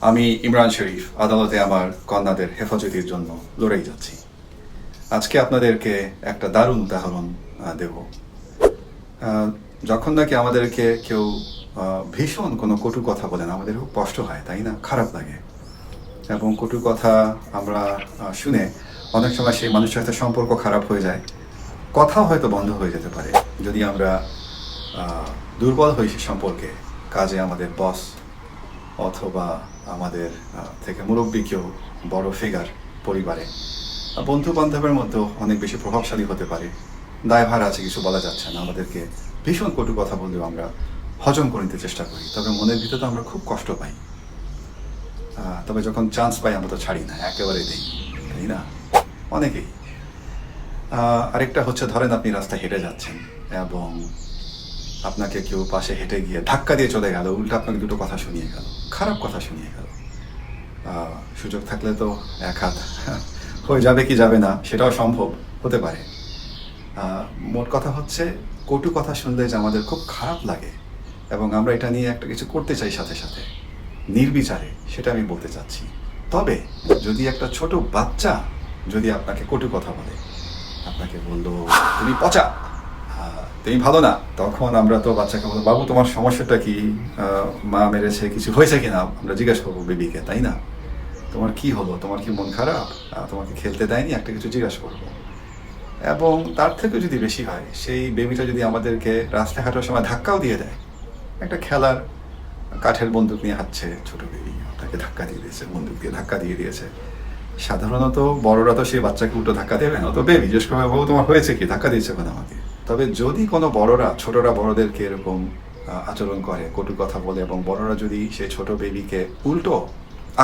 আমি ইমরান শরীফ, আদালতে আমার কন্যাদের হেফাজতির জন্য লড়াই যাচ্ছি। আজকে আপনাদেরকে একটা দারুণ উদাহরণ দেব। যখন নাকি আমাদেরকে কেউ ভীষণ কোনো কটু কথা বলেন, আমাদের খুব কষ্ট হয়, তাই না? খারাপ লাগে। এবং কটু কথা আমরা শুনে অনেক সময় সেই মানুষের সাথে সম্পর্ক খারাপ হয়ে যায়। কথাও হয়তো বন্ধ হয়ে যেতে পারে। যদি আমরা দুর্বল হই সে সম্পর্কে, কাজে আমাদের বস অথবা আমাদের থেকে মুরব্বী কেউ বড় ফিগার পরিবারে বন্ধু বান্ধবের মধ্যেও অনেক বেশি প্রভাবশালী হতে পারে। দায়ভার আছে কিছু বলা যাচ্ছে না, আমাদেরকে ভীষণ কটু কথা বললেও আমরা হজম করে নিতে চেষ্টা করি, তবে মনের ভিতরে তো আমরা খুব কষ্ট পাই। তবে যখন চান্স পাই আমরা তো ছাড়ি না একেবারে দেই, তাই না? অনেকেই। আরেকটা হচ্ছে, ধরেন আপনি রাস্তায় হেঁটে যাচ্ছেন এবং আপনাকে কেউ পাশে হেঁটে গিয়ে ধাক্কা দিয়ে চলে গেল, উল্টো আপনাকে দুটো কথা শুনিয়ে গেল, খারাপ কথা শুনিয়ে গেল। সুযোগ থাকলে তো এক হাত হয়ে যাবে কি যাবে না, সেটাও সম্ভব হতে পারে। মোট কথা হচ্ছে, কটু কথা শুনলে যে আমাদের খুব খারাপ লাগে, এবং আমরা এটা নিয়ে একটা কিছু করতে চাই সাথে সাথে, নির্বিচারে, সেটা আমি বলতে চাচ্ছি। তবে, যদি একটা ছোট বাচ্চা যদি আপনাকে কটু কথা বলে, আপনাকে বলল, তুমি পচা তুমি ভালো না তখন আমরা তো বাচ্চাকে বলব বাবু, তোমার সমস্যাটা কি? মা মেরেছে, কিছু হয়েছে কিনা আমরা জিজ্ঞাসা করব, বেবিকে, তাই না? তোমার কি হলো? তোমার কি মন খারাপ? তোমাকে খেলতে দেয়নি? একটা কিছু জিজ্ঞাসা করব। এবং তার থেকে যদি বেশি হয়, সেই বেবিটা যদি আমাদেরকে রাস্তায় হাঁটার সময় ধাক্কাও দিয়ে দেয়, একটা খেলার কাঠের বন্দুক নিয়ে হাঁটছে ছোট বেবি, তাকে ধাক্কা দিয়ে দিয়েছে, বন্দুক দিয়ে ধাক্কা দিয়ে দিয়েছে। সাধারণত বড়রা তো সেই বাচ্চাকে উল্টো ধাক্কা দেবে না তো বেবি। জিজ্ঞেস করবে, বাবু, তোমার হয়েছে কি? ধাক্কা দিয়েছে কেন আমাকে? তবে যদি কোনো বড়রা, ছোটরা বড়দেরকে এরকম আচরণ করে, কটু কথা বলে এবং বড়রা যদি সে ছোট বেবিকে উল্টো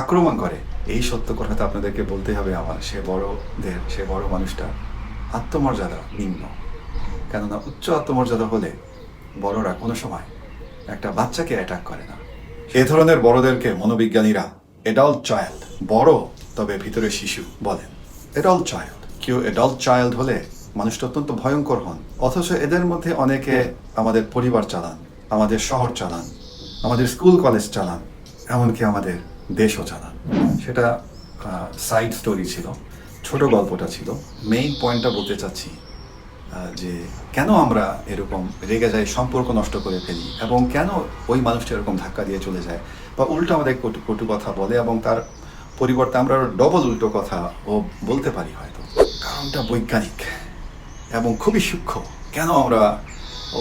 আক্রমণ করে, এই সত্য কথাটা আপনাদেরকে বলতে হবে আমার, সে বড়দের, সে বড় মানুষটা আত্মমর্যাদা নিম্ন। কেননা উচ্চ আত্মমর্যাদা হলে বড়রা কোনো সময় একটা বাচ্চাকে অ্যাটাক করে না। এ ধরনের বড়দেরকে মনোবিজ্ঞানীরা এডাল্ট চাইল্ড বড় তবে ভিতরে শিশু বলেন। এডাল্ট চাইল্ড কেউ এডাল্ট চাইল্ড হলে মানুষটা অত্যন্ত ভয়ঙ্কর হন। অথচ এদের মধ্যে অনেকে আমাদের পরিবার চালান, আমাদের শহর চালান, আমাদের স্কুল, কলেজ চালান, এমনকি আমাদের দেশও চালান। সেটা সাইড স্টোরি ছিল, ছোট গল্পটা ছিল। মেইন পয়েন্টটা বলতে চাচ্ছি যে কেন আমরা এরকম রেগে যাই, সম্পর্ক নষ্ট করে ফেলি, এবং কেন ওই মানুষটা এরকম ধাক্কা দিয়ে চলে যায়, বা উল্টো আমাদের কটু কটু কথা বলে, এবং তার পরিবর্তে আমরা ডবল উল্টো কথা ও বলতে পারি হয়তো। কারণটা বৈজ্ঞানিক। এবং খুবই সূক্ষ্ম। কেন আমরা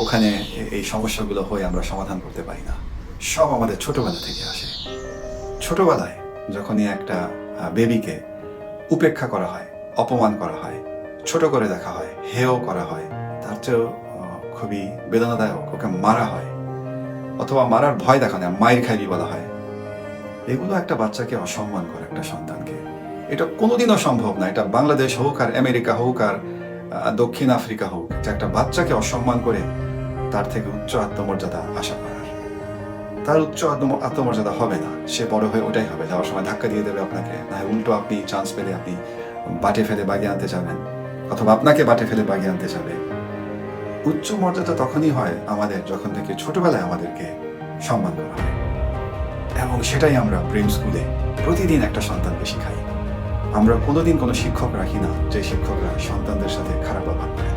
ওখানে এই সমস্যাগুলো হয়ে আমরা সমাধান করতে পারি না? সব আমাদের ছোটবেলা থেকে আসে। ছোটবেলায় যখনই একটা বেবিকে উপেক্ষা করা হয়, অপমান করা হয়, ছোট করে দেখা হয়, হেয় করা হয়, তার চেয়েও খুবই বেদনাদায়ক, ওকে মারা হয়, অথবা মারার ভয় দেখানো মায়ের খাইবি বলা হয়। এগুলো একটা বাচ্চাকে অসম্মান করে একটা সন্তানকে। এটা কোনোদিনও সম্ভব না। এটা বাংলাদেশ হোক আর আমেরিকা হোক আর দক্ষিণ আফ্রিকা হোক, যে একটা বাচ্চাকে অসম্মান করে তার থেকে উচ্চ আত্মমর্যাদা আশা করার। তার উচ্চ আত্ম- আত্মমর্যাদা হবে না, সে বড় হয়ে ওটাই হবে। যাওয়ার সময় ধাক্কা দিয়ে দেবে আপনাকে। না উল্টো আপনি চান্স পেলে আপনি বাটে ফেলে বাগিয়ে আনতে যাবেন, অথবা আপনাকে বাটে ফেলে বাগিয়ে আনতে যাবে। উচ্চ মর্যাদা তখনই হয় আমাদের যখন থেকে ছোটবেলায় আমাদেরকে সম্মান করা হয়। এবং সেটাই আমরা প্রেম স্কুলে প্রতিদিন একটা সন্তানকে শিখাই। আমরা কোনোদিন কোনো শিক্ষক রাখি না যে শিক্ষকরা সন্তানদের সাথে খারাপ ব্যবহার করে।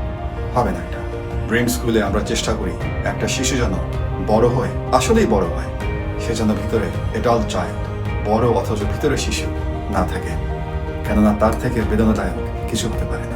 হবে না এটা। ড্রিম স্কুলে আমরা চেষ্টা করি একটা শিশু যেন বড় হয়, আসলেই বড় হয়। সে যেন ভিতরে এডাল্ট চাইল্ড বড় অথচ ভিতরে শিশু না থাকে। কেননা তার থেকে বেদনাদায়ক কিছু হতে পারে না।